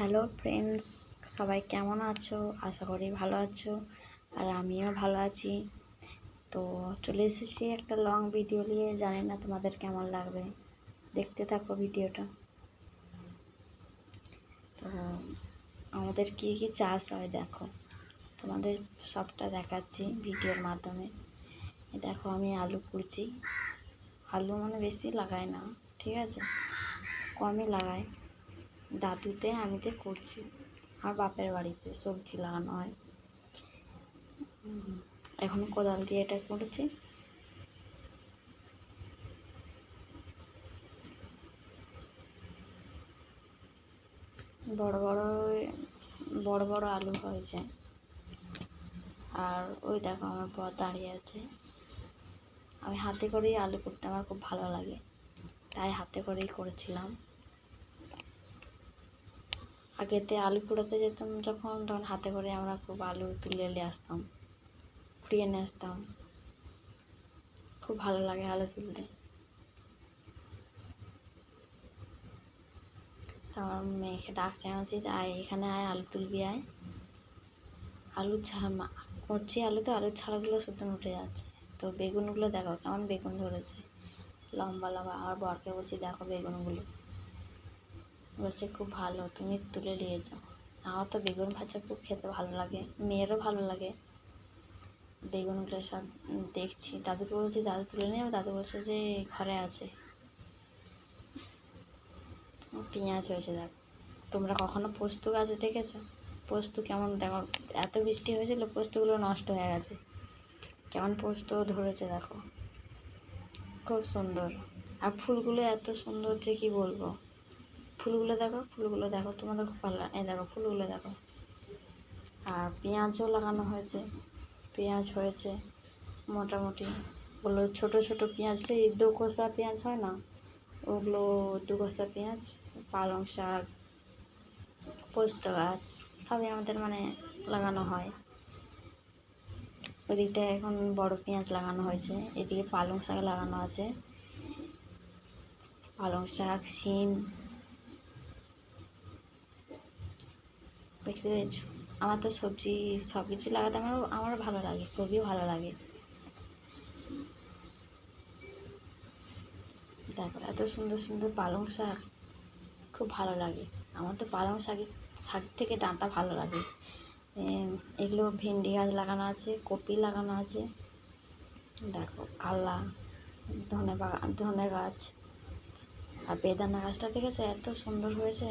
Hello friends সবাই কেমন আছো? আশা করি ভালো আছো। আর আমিও ভালো আছি। তো চলে এসেছি একটা লং ভিডিও নিয়ে। জানি না তোমাদের কেমন লাগবে। দেখতে থাকো ভিডিওটা তো আমাদের কী কী চাষ হয় দেখো। তোমাদের সবটা দেখাচ্ছি ভিডিওর মাধ্যমে। দেখো আমি আলু কুড়ছি আলু মানে বেশি লাগাই না, ঠিক আছে? কমই লাগাই দাদুতে, আমিতে করছি। আমার বাপের বাড়িতে সবজি লাগানো হয়। এখন কোদাল দিয়ে এটা করছি। বড় বড় বড় বড় আলু হয়েছে। আর ওই দেখো আমার বর দাঁড়িয়ে আছে। আমি হাতে করেই আলু করতে আমার খুব ভালো লাগে। তাই হাতে করেই করেছিলাম। আগেতে আলু কুড়াতে যেতাম যখন, তখন হাতে করে আমরা খুব আলু তুলে নিয়ে আসতাম কুড়িয়ে নিয়ে আসতাম। খুব ভালো লাগে আলু তুলতে। আমার মেয়েকে ডাকছে, আমি বলছি, আয়, এখানে আয়, আলু তুলবি, আয়। আলু ছাড়া করছি আলুতে আলুর ছাড়াগুলো শুধু উঠে যাচ্ছে। তো বেগুনগুলো দেখো, কেমন বেগুন ধরেছে। লম্বা লম্বা আর বরকে বলছি, দেখো বেগুনগুলো। বলছে, খুব ভালো, তুমি তুলে নিয়ে যাও। আমার তো বেগুন ভাজা খুব খেতে ভালো লাগে, মেয়েরও ভালো লাগে। বেগুনগুলো সব দেখছি। দাদুকে বলছি, দাদু তুলে নিয়ে দাদু বলছে যে, ঘরে আছে। পেঁয়াজ হয়েছে দেখ। তোমরা কখনো পোস্ত গাছে দেখেছ? পোস্ত কেমন দেখো? এত বৃষ্টি হয়েছিল, পোস্তগুলো নষ্ট হয়ে গেছে। কেমন পোস্ত ধরেছে দেখো। খুব সুন্দর। আর ফুলগুলো এত সুন্দর যে কি বলব? ফুলগুলো দেখো ফুলগুলো দেখো, তোমাদের খুব ভালো এই দেখো, ফুলগুলো দেখো। আর পেঁয়াজও লাগানো হয়েছে, পেঁয়াজ হয়েছে, মোটামুটি। ওগুলো ছোটো ছোটো পেঁয়াজ সেই দু কোষা পেঁয়াজ হয় না? ওগুলো দু কোষা পেঁয়াজ, পালং শাক, পোস্ত গাছ, সবই আমাদের মানে লাগানো হয়। ওদিকটায় এখন বড় পেঁয়াজ লাগানো হয়েছে, এদিকে পালং শাক লাগানো আছে। পালং শাক, শিম দেখতে পেয়েছ আমার তো সবজি সব কিছু লাগাতে আমার আমার ভালো লাগে, খুবই ভালো লাগে। তারপর এত সুন্দর সুন্দর পালং শাক, খুব ভালো লাগে। আমার তো পালং শাকের, শাক থেকে ডাঁটা ভালো লাগে। এগুলো ভেন্ডি গাছ লাগানো আছে, কপি লাগানো আছে। দেখো কাল্লা ধনে বাগান ধনে গাছ আর বেদানা গাছটা দেখেছে? এত সুন্দর হয়েছে।